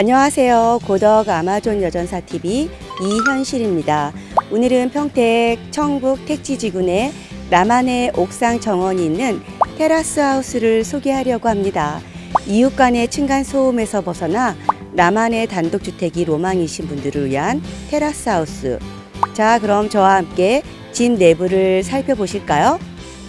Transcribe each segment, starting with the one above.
안녕하세요. 고덕 아마존 여전사 TV 이현실입니다. 오늘은 평택 청북 택지지구내 남한의 옥상 정원이 있는 테라스 하우스를 소개하려고 합니다. 이웃 간의 층간 소음에서 벗어나 나만의 단독주택이 로망이신 분들을 위한 테라스 하우스. 자, 그럼 저와 함께 집 내부를 살펴보실까요?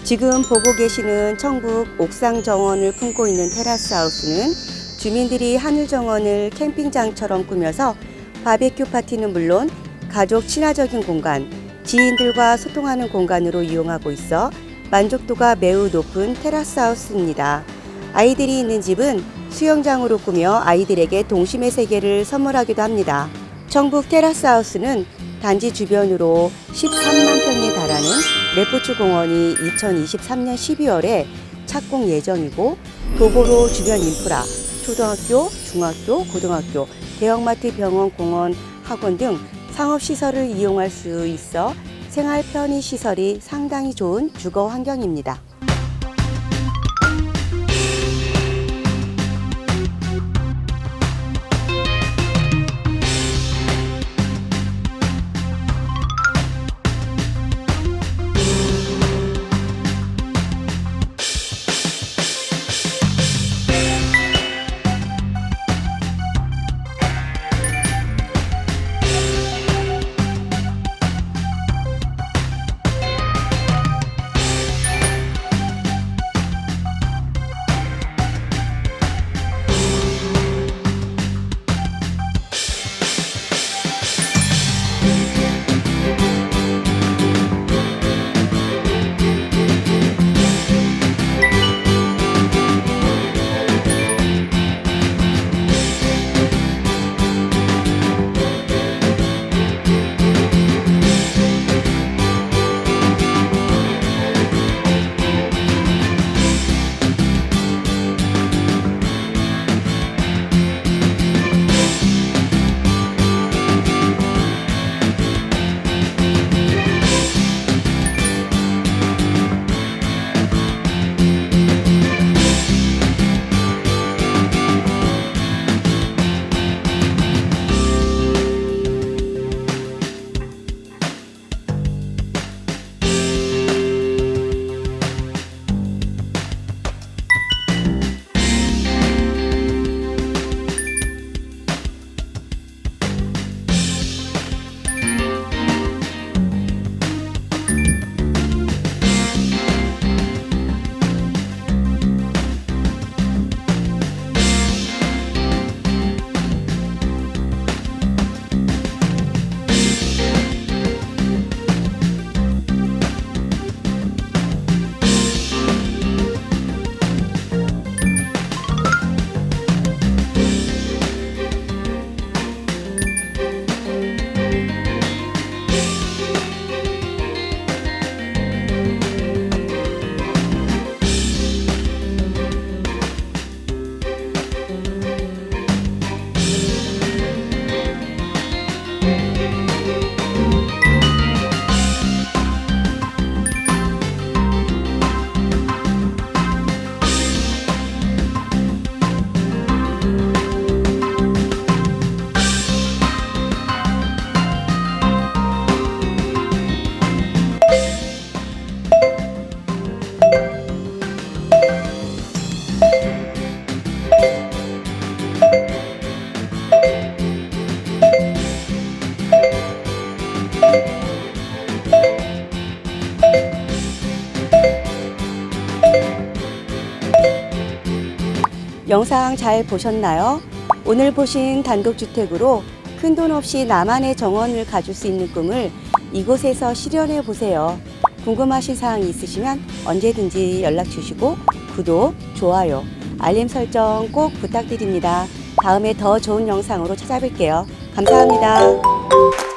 지금 보고 계시는 청북 옥상 정원을 품고 있는 테라스 하우스는 주민들이 하늘 정원을 캠핑장처럼 꾸며서 바베큐 파티는 물론 가족 친화적인 공간, 지인들과 소통하는 공간으로 이용하고 있어 만족도가 매우 높은 테라스 하우스입니다. 아이들이 있는 집은 수영장으로 꾸며 아이들에게 동심의 세계를 선물하기도 합니다. 청북 테라스 하우스는 단지 주변으로 13만 평에 달하는 레포츠 공원이 2023년 12월에 착공 예정이고 도보로 주변 인프라, 초등학교, 중학교, 고등학교, 대형마트, 병원, 공원, 학원 등 상업시설을 이용할 수 있어 생활 편의 시설이 상당히 좋은 주거 환경입니다. 영상 잘 보셨나요? 오늘 보신 단독주택으로 큰 돈 없이 나만의 정원을 가질 수 있는 꿈을 이곳에서 실현해 보세요. 궁금하신 사항이 있으시면 언제든지 연락 주시고 구독, 좋아요, 알림 설정 꼭 부탁드립니다. 다음에 더 좋은 영상으로 찾아뵐게요. 감사합니다.